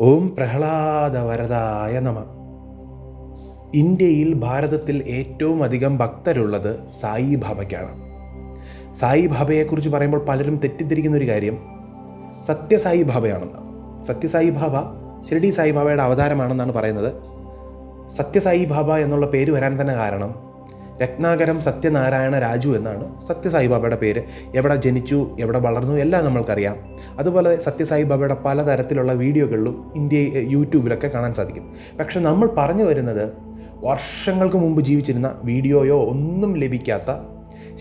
ഓം പ്രഹ്ലാദ വരദായ നമ. ഇന്ത്യയിൽ ഭാരതത്തിൽ ഏറ്റവും അധികം ഭക്തരുള്ളത് സായി ബാബയ്ക്കാണ്. സായി ബാബയെക്കുറിച്ച് പറയുമ്പോൾ പലരും തെറ്റിദ്ധരിക്കുന്ന ഒരു കാര്യം സത്യസായി ബാബയാണെന്ന്. സത്യസായി ബാബ ഷിരടി സായി ബാബയുടെ അവതാരമാണെന്നാണ് പറയുന്നത്. സത്യസായി ബാബ എന്നുള്ള പേര് വരാൻ തന്നെ കാരണം രത്നാകരം സത്യനാരായണ രാജു എന്നാണ് സത്യസായി ബാബയുടെ പേര്. എവിടെ ജനിച്ചു എവിടെ വളർന്നു എല്ലാം നമ്മൾക്കറിയാം. അതുപോലെ സത്യസായി ബാബയുടെ പലതരത്തിലുള്ള വീഡിയോകളിലും ഇന്ത്യ യൂട്യൂബിലൊക്കെ കാണാൻ സാധിക്കും. പക്ഷെ നമ്മൾ പറഞ്ഞു വരുന്നത് വർഷങ്ങൾക്ക് മുമ്പ് ജീവിച്ചിരുന്ന വീഡിയോയോ ഒന്നും ലഭിക്കാത്ത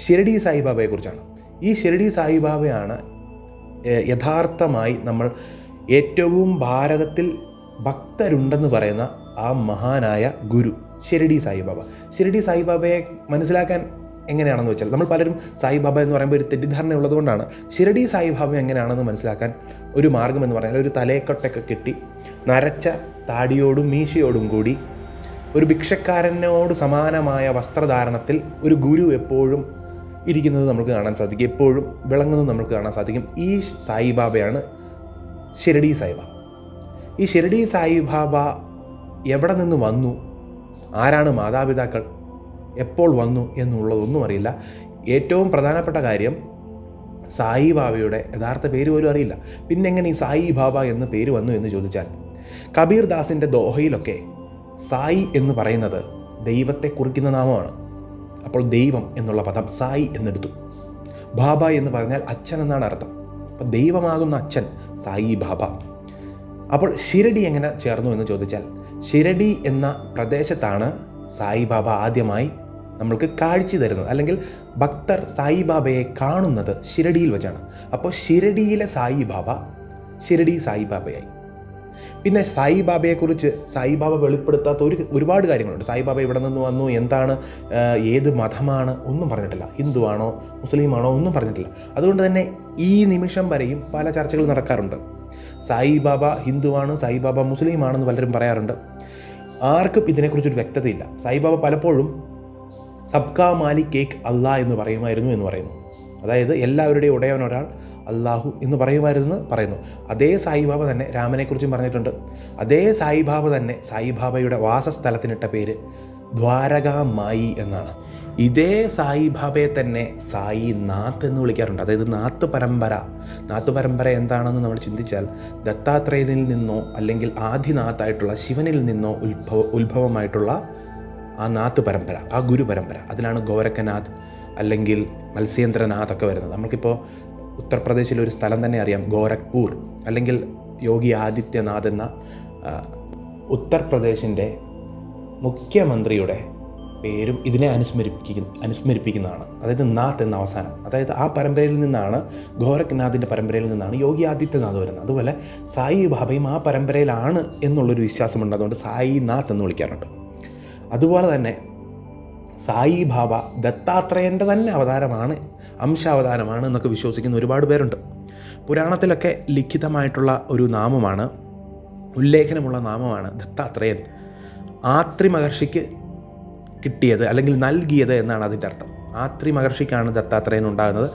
ഷിരടി സായിബാബയെക്കുറിച്ചാണ് ഈ ഷിരടി സായിബാബയാണ് യഥാർത്ഥമായി നമ്മൾ ഏറ്റവും ഭാരതത്തിൽ ഭക്തരുണ്ടെന്ന് പറയുന്ന ആ മഹാനായ ഗുരു. ഷിരടി സായിബാബ. ഷിരടി സായിബാബയെ മനസ്സിലാക്കാൻ എങ്ങനെയാണെന്ന് വെച്ചാൽ നമ്മൾ പലരും സായിബാബ എന്ന് പറയുമ്പോൾ ഒരു തെറ്റിദ്ധാരണ ഉള്ളതുകൊണ്ടാണ്. ഷിരടി സായിബാബ എങ്ങനെയാണെന്ന് മനസ്സിലാക്കാൻ ഒരു മാർഗം എന്ന് പറഞ്ഞാൽ ഒരു തലയെക്കൊട്ടൊക്കെ കെട്ടി നരച്ച താടിയോടും മീശയോടും കൂടി ഒരു ഭിക്ഷക്കാരനോട് സമാനമായ വസ്ത്രധാരണത്തിൽ ഒരു ഗുരു എപ്പോഴും ഇരിക്കുന്നത് നമുക്ക് കാണാൻ സാധിക്കും. എപ്പോഴും വിളങ്ങുന്നത് നമുക്ക് കാണാൻ സാധിക്കും. ഈ സായിബാബയാണ് ഷിരടി സായിബാബ. ഈ ഷിരടി സായിബാബ എവിടെ നിന്ന് വന്നു? ആരാണ് മാതാപിതാക്കൾ? എപ്പോൾ വന്നു എന്നുള്ളതൊന്നും അറിയില്ല. ഏറ്റവും പ്രധാനപ്പെട്ട കാര്യം സായി ബാബയുടെ യഥാർത്ഥ പേര് പോലും അറിയില്ല. പിന്നെ എങ്ങനെ ഈ സായി ബാബ എന്ന് പേര് വന്നു എന്ന് ചോദിച്ചാൽ കബീർ ദാസിന്റെ ദോഹയിലൊക്കെ സായി എന്ന് പറയുന്നത് ദൈവത്തെ കുറിക്കുന്ന നാമമാണ്. അപ്പോൾ ദൈവം എന്നുള്ള പദം സായി എന്നെടുത്തു. ബാബ എന്ന് പറഞ്ഞാൽ അച്ഛൻ എന്നാണ് അർത്ഥം. അപ്പം ദൈവമാകുന്ന അച്ഛൻ സായി ബാബ. അപ്പോൾ ഷിരടി എങ്ങനെ ചേർന്നു എന്ന് ചോദിച്ചാൽ ഷിരടി എന്ന പ്രദേശത്താണ് സായിബാബ ആദ്യമായി നമ്മൾക്ക് കാഴ്ച തരുന്നത്. അല്ലെങ്കിൽ ഭക്തർ സായിബാബയെ കാണുന്നത് ഷിരഡിയിൽ വെച്ചാണ്. അപ്പോൾ ഷിരഡിയിലെ സായിബാബ ഷിരഡി സായിബാബയായി. പിന്നെ സായിബാബയെക്കുറിച്ച് സായിബാബ വെളിപ്പെടുത്താത്ത ഒരു ഒരുപാട് കാര്യങ്ങളുണ്ട്. സായിബാബ ഇവിടെ നിന്ന് വന്നു എന്താണ് ഏത് മതമാണ് ഒന്നും പറഞ്ഞിട്ടില്ല. ഹിന്ദുവാണോ മുസ്ലിമാണോ ഒന്നും പറഞ്ഞിട്ടില്ല. അതുകൊണ്ട് തന്നെ ഈ നിമിഷം വരെയും പല ചർച്ചകൾ നടക്കാറുണ്ട്. സായിബാബ ഹിന്ദുവാണ് സായിബാബ മുസ്ലിമാണെന്ന് പലരും പറയാറുണ്ട്. ആർക്കും ഇതിനെക്കുറിച്ചൊരു വ്യക്തതയില്ല. സായിബാബ പലപ്പോഴും സബ്കാ മാലി കേക്ക് അള്ളാ എന്ന് പറയുമായിരുന്നു എന്ന് പറയുന്നു. അതായത് എല്ലാവരുടെയും ഉടയവൻ ഒരാൾ അള്ളാഹു എന്ന് പറയുമായിരുന്നു പറയുന്നു. അതേ സായിബാബ തന്നെ രാമനെക്കുറിച്ചും പറഞ്ഞിട്ടുണ്ട്. അതേ സായിബാബ തന്നെ സായിബാബയുടെ വാസസ്ഥലത്തിനിട്ട പേര് ദ്വാരകാമായി എന്നാണ്. ഇതേ സായിബാബയെ തന്നെ സായി നാത്ത് എന്ന് വിളിക്കാറുണ്ട്. അതായത് നാത്ത് പരമ്പര. നാത്ത് പരമ്പര എന്താണെന്ന് നമ്മൾ ചിന്തിച്ചാൽ ദത്താത്രേയനിൽ നിന്നോ അല്ലെങ്കിൽ ആദിനാഥായിട്ടുള്ള ശിവനിൽ നിന്നോ ഉത്ഭവ ഉത്ഭവമായിട്ടുള്ള ആ നാത്ത് പരമ്പര ആ ഗുരു പരമ്പര. അതിലാണ് ഗോരഖനാഥ് അല്ലെങ്കിൽ മത്സ്യേന്ദ്രനാഥ് ഒക്കെ വരുന്നത്. നമുക്കിപ്പോൾ ഉത്തർപ്രദേശിലെ ഒരു സ്ഥലം തന്നെ അറിയാം ഗോരഖ്പൂർ. അല്ലെങ്കിൽ യോഗി ആദിത്യനാഥ് എന്ന ഉത്തർപ്രദേശിന്റെ മുഖ്യമന്ത്രിയുടെ പേരും ഇതിനെ അനുസ്മരിപ്പിക്കുന്ന അനുസ്മരിപ്പിക്കുന്നതാണ്. അതായത് നാഥ് എന്ന അവസാനം. അതായത് ആ പരമ്പരയിൽ നിന്നാണ് ഗോരഖ്നാഥിന്റെ പരമ്പരയിൽ നിന്നാണ് യോഗി ആദിത്യനാഥ് വരുന്നത്. അതുപോലെ സായി ബാബയും ആ പരമ്പരയിലാണ് എന്നുള്ളൊരു വിശ്വാസമുണ്ട്. അതുകൊണ്ട് സായി നാഥ് എന്ന് വിളിക്കാറുണ്ട്. അതുപോലെ തന്നെ സായി ബാബ ദത്താത്രേയന്റെ തന്നെ അവതാരമാണ് അംശാവതാരമാണ് എന്നൊക്കെ വിശ്വസിക്കുന്ന ഒരുപാട് പേരുണ്ട്. പുരാണത്തിലൊക്കെ ലിഖിതമായിട്ടുള്ള ഒരു നാമമാണ് ഉല്ലേഖനമുള്ള നാമമാണ് ദത്താത്രേയൻ. ആത്രി മഹർഷിക്ക് കിട്ടിയത് അല്ലെങ്കിൽ നൽകിയത് എന്നാണ് അതിന്റെ അർത്ഥം. ആത്രി മഹർഷിക്കാണ് ദത്താത്രേയൻ ഉണ്ടാകുന്നത്.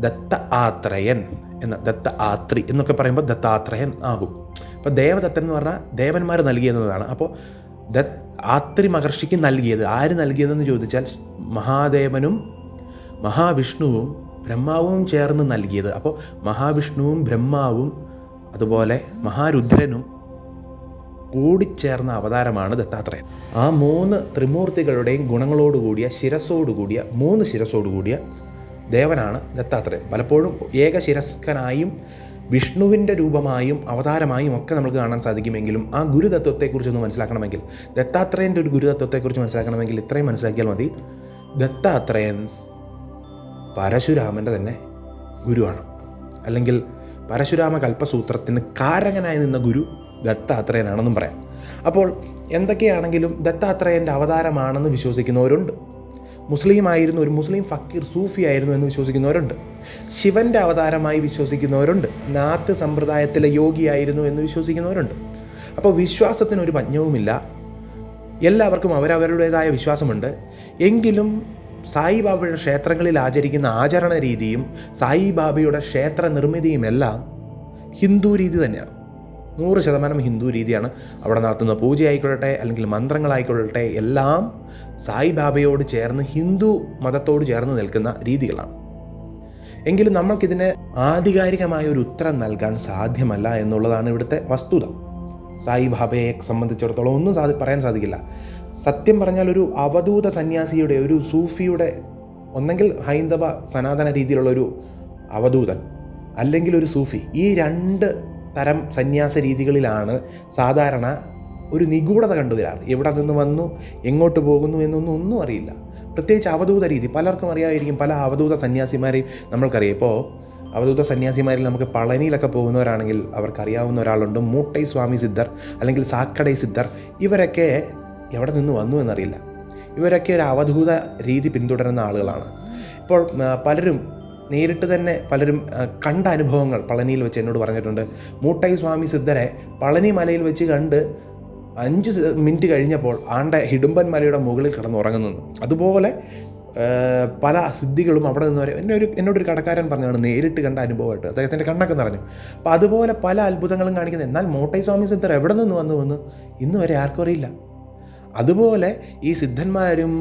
ദത്ത ആത്രയൻ എന്ന ദത്ത ആത്രി എന്നൊക്കെ പറയുമ്പോൾ ദത്താത്രയൻ ആകും. അപ്പോൾ ദേവദത്തൻ എന്ന് പറഞ്ഞാൽ ദേവന്മാർ നൽകിയെന്നതാണ് അപ്പോൾ ദത്ത് ആത്രി മഹർഷിക്ക് നൽകിയത് ആര് നൽകിയതെന്ന് ചോദിച്ചാൽ മഹാദേവനും മഹാവിഷ്ണുവും ബ്രഹ്മാവും ചേർന്ന് നൽകിയത്. അപ്പോൾ മഹാവിഷ്ണുവും ബ്രഹ്മാവും അതുപോലെ മഹാരുദ്രനും കൂടിച്ചേർന്ന അവതാരമാണ് ദത്താത്രേയൻ. ആ മൂന്ന് ത്രിമൂർത്തികളുടെയും ഗുണങ്ങളോടുകൂടിയ ശിരസോടുകൂടിയ മൂന്ന് ശിരസോടുകൂടിയ ദേവനാണ് ദത്താത്രേയൻ. പലപ്പോഴും ഏകശിരസ്കനായും വിഷ്ണുവിന്റെ രൂപമായും അവതാരമായും ഒക്കെ നമുക്ക് കാണാൻ സാധിക്കുമെങ്കിലും ആ ഗുരുതത്വത്തെക്കുറിച്ചൊന്ന് മനസ്സിലാക്കണമെങ്കിൽ ദത്താത്രേയന്റെ ഒരു ഗുരുതത്വത്തെക്കുറിച്ച് മനസ്സിലാക്കണമെങ്കിൽ ഇത്രയും മനസ്സിലാക്കിയാൽ മതി. ദത്താത്രേയൻ പരശുരാമന്റെ തന്നെ ഗുരുവാണ്. അല്ലെങ്കിൽ പരശുരാമ കൽപ്പസൂത്രത്തിന് കാരകനായി നിന്ന ഗുരു ദത്താത്രേയനാണെന്നും പറയാം. അപ്പോൾ എന്തൊക്കെയാണെങ്കിലും ദത്താത്രേയന്റെ അവതാരമാണെന്ന് വിശ്വസിക്കുന്നവരുണ്ട്. മുസ്ലിം ആയിരുന്നു ഒരു മുസ്ലിം ഫക്കീർ സൂഫി ആയിരുന്നു എന്ന് വിശ്വസിക്കുന്നവരുണ്ട്. ശിവന്റെ അവതാരമായി വിശ്വസിക്കുന്നവരുണ്ട്. നാത്ത് സമ്പ്രദായത്തിലെ യോഗിയായിരുന്നു എന്ന് വിശ്വസിക്കുന്നവരുണ്ട്. അപ്പോൾ വിശ്വാസത്തിന് ഒരു പഞ്ഞവുമില്ല. എല്ലാവർക്കും അവരവരുടേതായ വിശ്വാസമുണ്ട്. എങ്കിലും സായിബാബയുടെ ക്ഷേത്രങ്ങളിൽ ആചരിക്കുന്ന ആചരണ രീതിയും സായിബാബയുടെ ക്ഷേത്ര നിർമ്മിതിയുമെല്ലാം ഹിന്ദു രീതി തന്നെയാണ്. നൂറ് ശതമാനം ഹിന്ദു രീതിയാണ് അവിടെ നടത്തുന്ന പൂജയായിക്കൊള്ളട്ടെ അല്ലെങ്കിൽ മന്ത്രങ്ങളായിക്കൊള്ളട്ടെ എല്ലാം സായിബാബയോട് ചേർന്ന് ഹിന്ദു മതത്തോട് ചേർന്ന് നിൽക്കുന്ന രീതികളാണ്. എങ്കിലും നമ്മൾക്കിതിന് ആധികാരികമായ ഒരു ഉത്തരം നൽകാൻ സാധ്യമല്ല എന്നുള്ളതാണ് ഇവിടുത്തെ വസ്തുത. സായിബാബയെ സംബന്ധിച്ചിടത്തോളം ഒന്നും സാധി പറയാൻ സാധിക്കില്ല. സത്യം പറഞ്ഞാൽ ഒരു അവധൂത സന്യാസിയുടെ ഒരു സൂഫിയുടെ ഒന്നെങ്കിൽ ഹൈന്ദവ സനാതന രീതിയിലുള്ള ഒരു അവധൂതൻ അല്ലെങ്കിൽ ഒരു സൂഫി ഈ രണ്ട് തരം സന്യാസ രീതികളിലാണ് സാധാരണ ഒരു നിഗൂഢത കണ്ടുവരാറ് എവിടെ നിന്ന് വന്നു എങ്ങോട്ട് പോകുന്നു എന്നൊന്നും ഒന്നും അറിയില്ല. പ്രത്യേകിച്ച് അവധൂത രീതി. പലർക്കും അറിയാമായിരിക്കും പല അവധൂത സന്യാസിമാരെയും നമ്മൾക്കറിയാം. ഇപ്പോൾ അവധൂത സന്യാസിമാരിൽ നമുക്ക് പളനിയിലൊക്കെ പോകുന്നവരാണെങ്കിൽ അവർക്കറിയാവുന്ന ഒരാളുണ്ട്. മൂട്ടൈ സ്വാമി സിദ്ധർ അല്ലെങ്കിൽ സാക്കടൈ സിദ്ധർ. ഇവരൊക്കെ എവിടെ നിന്ന് വന്നു എന്നറിയില്ല. ഇവരൊക്കെ ഒരു അവധൂത രീതി പിന്തുടരുന്ന ആളുകളാണ്. ഇപ്പോൾ പലരും നേരിട്ട് തന്നെ പലരും കണ്ട അനുഭവങ്ങൾ പളനിയിൽ വെച്ച് എന്നോട് പറഞ്ഞിട്ടുണ്ട്. മൂട്ടൈ സ്വാമി സിദ്ധരെ പളനി മലയിൽ വെച്ച് കണ്ട് അഞ്ച് മിനിറ്റ് കഴിഞ്ഞപ്പോൾ ആണ്ട ഹിഡുമ്പൻ മലയുടെ മുകളിൽ കിടന്ന് ഉറങ്ങുന്നു അതുപോലെ പല സിദ്ധികളും അവിടെ നിന്ന് വരെ എന്നെ ഒരു എന്നോടൊരു കടക്കാരൻ പറഞ്ഞാണ് നേരിട്ട് കണ്ട അനുഭവമായിട്ട്. അദ്ദേഹത്തിന്റെ കണ്ണൊക്കെ നിറഞ്ഞു. അപ്പോൾ അതുപോലെ പല അത്ഭുതങ്ങളും കാണിക്കുന്നത്. എന്നാൽ മോട്ടൈ സ്വാമി സിദ്ധർ എവിടെ നിന്ന് വന്നു വന്ന് ഇന്ന് വരെ ആർക്കും അറിയില്ല. അതുപോലെ ഈ സിദ്ധന്മാരും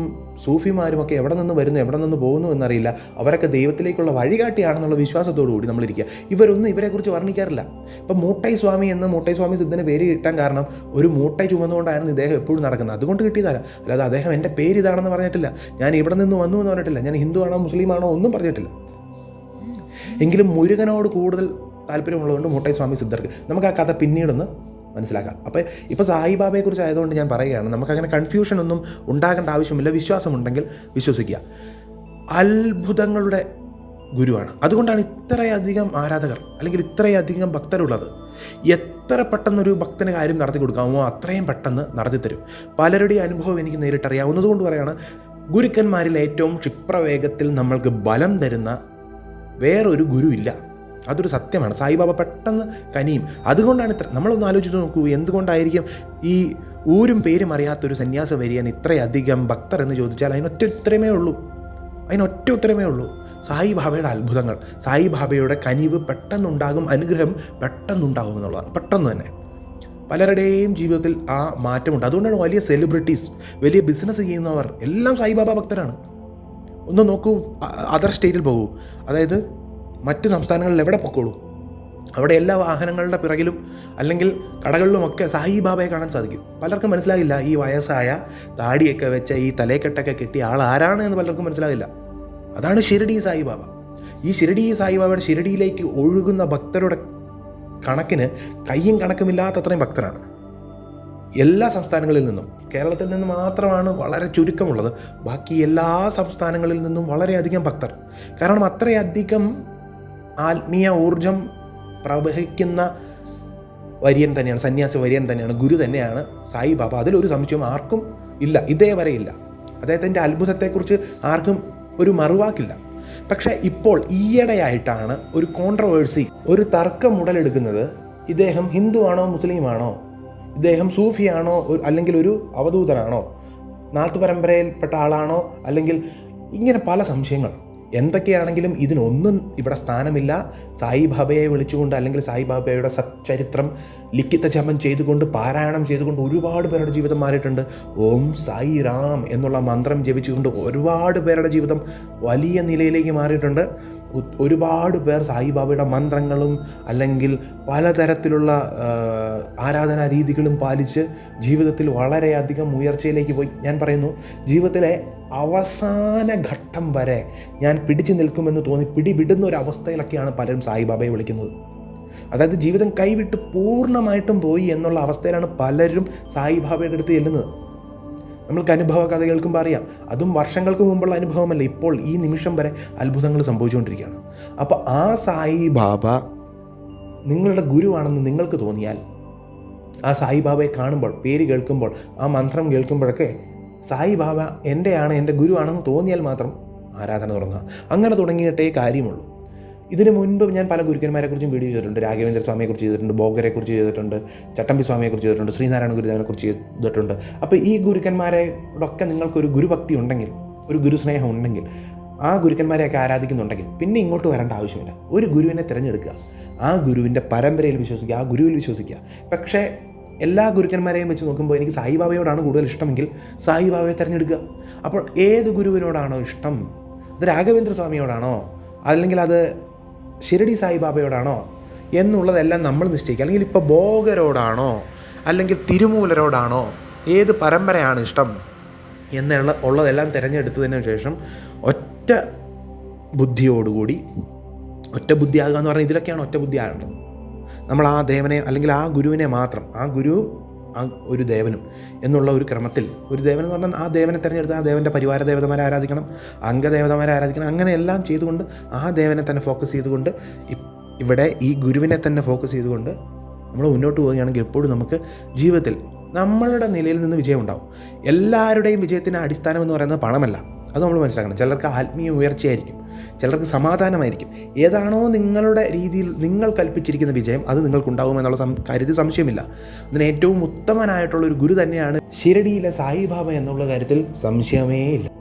സൂഫിമാരും ഒക്കെ എവിടെ നിന്ന് വരുന്നു എവിടെ നിന്ന് പോകുന്നു എന്നറിയില്ല. അവരൊക്കെ ദൈവത്തിലേക്കുള്ള വഴികാട്ടിയാണെന്നുള്ള വിശ്വാസത്തോടു കൂടി നമ്മളിരിക്കുക ഇവരൊന്നും ഇവരെക്കുറിച്ച് വർണിക്കാറില്ല. ഇപ്പം മൂട്ടൈ സ്വാമി എന്ന് മൂട്ടൈ സ്വാമി സിദ്ധന് പേര് കിട്ടാൻ കാരണം ഒരു മൂട്ടൈ ചുമന്നുകൊണ്ടായിരുന്നു ഇദ്ദേഹം എപ്പോഴും നടക്കുന്നത്. അതുകൊണ്ട് കിട്ടിയതല്ല അല്ലാതെ അദ്ദേഹം എന്റെ പേര് ഇതാണെന്ന് പറഞ്ഞിട്ടില്ല. ഞാൻ ഇവിടെ നിന്ന് വന്നു എന്ന് പറഞ്ഞിട്ടില്ല. ഞാൻ ഹിന്ദു ആണോ മുസ്ലിം ആണോ ഒന്നും പറഞ്ഞിട്ടില്ല. എങ്കിലും മുരുകനോട് കൂടുതൽ താല്പര്യമുള്ളതുകൊണ്ട് മുട്ടൈ സ്വാമി സിദ്ധർക്ക്. നമുക്ക് ആ കഥ പിന്നീടൊന്ന് മനസ്സിലാക്കാം. അപ്പോൾ ഇപ്പോൾ സായിബാബയെക്കുറിച്ച് ആയതുകൊണ്ട് ഞാൻ പറയുകയാണ് നമുക്കങ്ങനെ കൺഫ്യൂഷൻ ഒന്നും ഉണ്ടാകേണ്ട ആവശ്യമില്ല. വിശ്വാസമുണ്ടെങ്കിൽ വിശ്വസിക്കുക. അത്ഭുതങ്ങളുടെ ഗുരുവാണ്. അതുകൊണ്ടാണ് ഇത്രയധികം ആരാധകർ അല്ലെങ്കിൽ ഇത്രയധികം ഭക്തരുള്ളത് എത്ര പെട്ടെന്നൊരു ഭക്തന് കാര്യം നടത്തി കൊടുക്കാമോ അത്രയും പെട്ടെന്ന് നടത്തിത്തരും പലരുടെയും അനുഭവം എനിക്ക് നേരിട്ടറിയാവുന്നതുകൊണ്ട് പറയാണ് ഗുരുക്കന്മാരിൽ ഏറ്റവും ക്ഷിപ്രവേഗത്തിൽ നമ്മൾക്ക് ബലം തരുന്ന വേറൊരു ഗുരുവില്ല. അതൊരു സത്യമാണ്. സായിബാബ പെട്ടെന്ന് കനിയും. അതുകൊണ്ടാണ് ഇത്ര നമ്മളൊന്ന് ആലോചിച്ച് നോക്കൂ എന്തുകൊണ്ടായിരിക്കും ഈ ഊരും പേരും അറിയാത്തൊരു സന്യാസ വരിയാൻ ഇത്രയധികം ഭക്തർ എന്ന് ചോദിച്ചാൽ അതിനൊറ്റ ഉത്തരമേ ഉള്ളൂ. അതിനൊറ്റ ഉത്തരമേ ഉള്ളൂ. സായിബാബയുടെ അത്ഭുതങ്ങൾ സായിബാബയുടെ കനിവ് പെട്ടെന്നുണ്ടാകും അനുഗ്രഹം പെട്ടെന്നുണ്ടാകും എന്നുള്ളതാണ്. പെട്ടെന്ന് തന്നെ. പലരുടെയും ജീവിതത്തിൽ ആ മാറ്റമുണ്ട്. അതുകൊണ്ടാണ് വലിയ സെലിബ്രിറ്റീസ് വലിയ ബിസിനസ് ചെയ്യുന്നവർ എല്ലാം സായിബാബ ഭക്തരാണ്. ഒന്ന് നോക്കൂ അതർ സ്റ്റേറ്റിൽ പോകൂ. അതായത് മറ്റ് സംസ്ഥാനങ്ങളിൽ എവിടെ പൊക്കോളൂ? അവിടെ എല്ലാ വാഹനങ്ങളുടെ പിറകിലും അല്ലെങ്കിൽ കടകളിലുമൊക്കെ സായിബാബയെ കാണാൻ സാധിക്കും. പലർക്കും മനസ്സിലാകില്ല ഈ വയസ്സായ താടിയൊക്കെ വെച്ച ഈ തലേക്കെട്ടൊക്കെ കെട്ടിയ ആൾ ആരാണ് എന്ന് പലർക്കും മനസ്സിലാകില്ല. അതാണ് ഷിരഡി സായിബാബ ഈ ഷിരഡി സായിബാബയുടെ ഷിരഡിയിലേക്ക് ഒഴുകുന്ന ഭക്തരുടെ കണക്കിന് കയ്യും കണക്കുമില്ലാത്തത്രയും ഭക്തരാണ് എല്ലാ സംസ്ഥാനങ്ങളിൽ നിന്നും കേരളത്തിൽ നിന്ന് മാത്രമാണ് വളരെ ചുരുക്കമുള്ളത്. ബാക്കി എല്ലാ സംസ്ഥാനങ്ങളിൽ നിന്നും വളരെയധികം ഭക്തർ. കാരണം അത്രയധികം ആത്മീയ ഊർജം പ്രവഹിക്കുന്ന വര്യൻ തന്നെയാണ് സന്യാസി വര്യൻ തന്നെയാണ് ഗുരു തന്നെയാണ് സായി ബാബ. അതിലൊരു സംശയം ആർക്കും ഇല്ല ഇതേ വരെ ഇല്ല. അദ്ദേഹത്തിന്റെ അത്ഭുതത്തെക്കുറിച്ച് ആർക്കും ഒരു മറുവാക്കില്ല. പക്ഷേ ഇപ്പോൾ ഈയിടെയായിട്ടാണ് ഒരു കോൺട്രവേഴ്സി ഒരു തർക്കം ഉടലെടുക്കുന്നത്. ഇദ്ദേഹം ഹിന്ദുവാണോ മുസ്ലിമാണോ ഇദ്ദേഹം സൂഫിയാണോ അല്ലെങ്കിൽ ഒരു അവധൂതനാണോ? നാത്തു പരമ്പരയിൽപ്പെട്ട ആളാണോ? അല്ലെങ്കിൽ ഇങ്ങനെ പല സംശയങ്ങൾ. എന്തൊക്കെയാണെങ്കിലും ഇതിനൊന്നും ഇവിടെ സ്ഥാനമില്ല. സായിബാബയെ വിളിച്ചുകൊണ്ട് അല്ലെങ്കിൽ സായിബാബയുടെ സച്ചരിത്രം ലിഖിത ജപം ചെയ്തുകൊണ്ട് പാരായണം ചെയ്തുകൊണ്ട് ഒരുപാട് പേരുടെ ജീവിതം മാറിയിട്ടുണ്ട്. ഓം സായി റാം എന്നുള്ള മന്ത്രം ജപിച്ചുകൊണ്ട് ഒരുപാട് പേരുടെ ജീവിതം വലിയ നിലയിലേക്ക് മാറിയിട്ടുണ്ട്. ഒരുപാട് പേർ സായിബാബയുടെ മന്ത്രങ്ങളും അല്ലെങ്കിൽ പലതരത്തിലുള്ള ആരാധനാ രീതികളും പാലിച്ച് ജീവിതത്തിൽ വളരെയധികം ഉയർച്ചയിലേക്ക് പോയി. ഞാൻ പറയുന്നു ജീവിതത്തിലെ അവസാന ഘട്ടം വരെ ഞാൻ പിടിച്ചു നിൽക്കുമെന്ന് തോന്നി പിടിവിടുന്ന ഒരു അവസ്ഥയിലൊക്കെയാണ് പലരും സായിബാബയെ വിളിക്കുന്നത്. അതായത് ജീവിതം കൈവിട്ട് പൂർണമായിട്ടും പോയി എന്നുള്ള അവസ്ഥയിലാണ് പലരും സായിബാബയുടെ അടുത്ത് ചെല്ലുന്നത്. നമ്മൾക്ക് അനുഭവ കഥ കേൾക്കുമ്പോൾ അറിയാം. അതും വർഷങ്ങൾക്ക് മുമ്പുള്ള അനുഭവമല്ല. ഇപ്പോൾ ഈ നിമിഷം വരെ അത്ഭുതങ്ങൾ സംഭവിച്ചുകൊണ്ടിരിക്കുകയാണ്. അപ്പോൾ ആ സായി ബാബ നിങ്ങളുടെ ഗുരുവാണെന്ന് നിങ്ങൾക്ക് തോന്നിയാൽ ആ സായി ബാബയെ കാണുമ്പോൾ പേര് കേൾക്കുമ്പോൾ ആ മന്ത്രം കേൾക്കുമ്പോഴൊക്കെ സായി ബാബ എന്റെയാണ് എന്റെ ഗുരുവാണെന്ന് തോന്നിയാൽ മാത്രം ആരാധന തുടങ്ങുക. അങ്ങനെ തുടങ്ങിയിട്ടേ കാര്യമുള്ളൂ. ഇതിനു മുൻപ് ഞാൻ പല ഗുരുക്കന്മാരെക്കുറിച്ചും വീഡിയോ ചെയ്തിട്ടുണ്ട്. രാഘവേന്ദ്ര സ്വാമിയെക്കുറിച്ച് ചെയ്തിട്ടുണ്ട് ബോഗരെക്കുറിച്ച് ചെയ്തിട്ടുണ്ട് ചട്ടമ്പി സ്വാമിയെക്കുറിച്ച് ചെയ്തിട്ടുണ്ട് ശ്രീനാരായണ ഗുരുദേവനെക്കുറിച്ച് ചെയ്തിട്ടുണ്ട്. അപ്പോൾ ഈ ഗുരുക്കന്മാരോടൊക്കെ നിങ്ങൾക്കൊരു ഗുരുഭക്തി ഉണ്ടെങ്കിൽ ഒരു ഗുരുസ്നേഹം ഉണ്ടെങ്കിൽ ആ ഗുരുക്കന്മാരെയൊക്കെ ആരാധിക്കുന്നുണ്ടെങ്കിൽ പിന്നെ ഇങ്ങോട്ട് വരേണ്ട ആവശ്യമില്ല. ഒരു ഗുരുവിനെ തിരഞ്ഞെടുക്കുക. ആ ഗുരുവിന്റെ പരമ്പരയിൽ വിശ്വസിക്കുക ആ ഗുരുവിൽ വിശ്വസിക്കുക. പക്ഷേ എല്ലാ ഗുരുക്കന്മാരെയും വെച്ച് നോക്കുമ്പോൾ എനിക്ക് സായിബാബയോടാണ് കൂടുതൽ ഇഷ്ടമെങ്കിൽ സായിബാബയെ തിരഞ്ഞെടുക്കുക. അപ്പോൾ ഏത് ഗുരുവിനോടാണോ ഇഷ്ടം? അത് രാഘവേന്ദ്ര സ്വാമിയോടാണോ? അല്ലെങ്കിൽ അത് ഷിരടി സായിബാബയോടാണോ എന്നുള്ളതെല്ലാം നമ്മൾ നിശ്ചയിക്കുക. അല്ലെങ്കിൽ ഇപ്പോൾ ഭോഗരോടാണോ അല്ലെങ്കിൽ തിരുമൂലരോടാണോ ഏത് പരമ്പരയാണ് ഇഷ്ടം എന്നുള്ള ഉള്ളതെല്ലാം തിരഞ്ഞെടുത്തതിന് ശേഷം ഒറ്റ ബുദ്ധിയോടുകൂടി ഒറ്റ ബുദ്ധിയാകുക എന്ന് പറഞ്ഞാൽ ഇതിലൊക്കെയാണ് ഒറ്റ ബുദ്ധിയാകേണ്ടത്. നമ്മൾ ആ ദേവനെ അല്ലെങ്കിൽ ആ ഗുരുവിനെ മാത്രം ആ ഗുരുവും ആ ഒരു ദേവനും എന്നുള്ള ഒരു ക്രമത്തിൽ ഒരു ദേവൻ എന്ന് പറഞ്ഞാൽ ആ ദേവനെ തിരഞ്ഞെടുത്ത് ആ ദേവന്റെ പരിവാര ദേവതമാരെ ആരാധിക്കണം അംഗദേവതമാരെ ആരാധിക്കണം അങ്ങനെ എല്ലാം ചെയ്തുകൊണ്ട് ആ ദേവനെ തന്നെ ഫോക്കസ് ചെയ്തുകൊണ്ട് ഇവിടെ ഈ ഗുരുവിനെ തന്നെ ഫോക്കസ് ചെയ്തുകൊണ്ട് നമ്മൾ മുന്നോട്ട് പോവുകയാണെങ്കിൽ എപ്പോഴും നമുക്ക് ജീവിതത്തിൽ നമ്മളുടെ നിലയിൽ നിന്ന് വിജയം ഉണ്ടാവും എല്ലാവരുടെയും വിജയത്തിന് അടിസ്ഥാനം എന്ന് പറയുന്നത് പണമല്ല. അത് നമ്മൾ മനസ്സിലാക്കണം. ചിലർക്ക് ആത്മീയ ഉയർച്ചയായിരിക്കും. ചിലർക്ക് സമാധാനമായിരിക്കും. ഏതാണോ നിങ്ങളുടെ രീതിയിൽ നിങ്ങൾ കൽപ്പിച്ചിരിക്കുന്ന വിജയം അത് നിങ്ങൾക്കുണ്ടാകുമെന്നുള്ള കാര്യത്തിൽ സംശയമില്ല. അതിന് ഏറ്റവും ഉത്തമനായിട്ടുള്ള ഒരു ഗുരു തന്നെയാണ് ഷിരഡിയിലെ സായിബാബ എന്നുള്ള കാര്യത്തിൽ സംശയമേ ഇല്ല